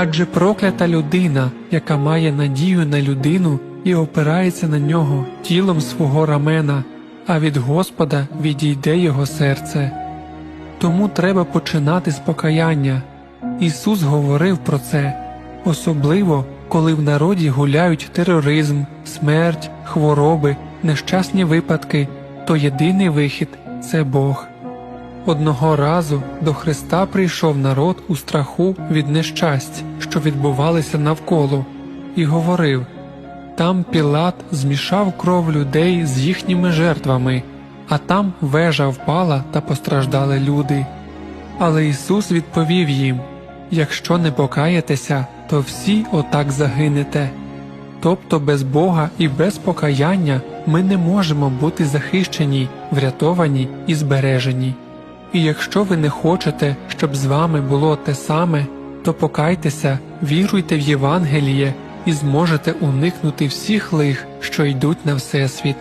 Адже проклята людина, яка має надію на людину і опирається на нього тілом свого рамена, а від Господа відійде його серце. Тому треба починати з покаяння. Ісус говорив про це, особливо коли в народі гуляють тероризм, смерть, хвороби, нещасні випадки, то єдиний вихід це Бог. Одного разу до Христа прийшов народ у страху від нещасть, що відбувалися навколо, і говорив там Пілат змішав кров людей з їхніми жертвами, а там вежа впала та постраждали люди. Але Ісус відповів їм Якщо не покаєтеся, то всі отак загинете. Тобто без Бога і без покаяння ми не можемо бути захищені, врятовані і збережені. І якщо ви не хочете, щоб з вами було те саме, то покайтеся, віруйте в Євангеліє і зможете уникнути всіх лих, що йдуть на Всесвіт.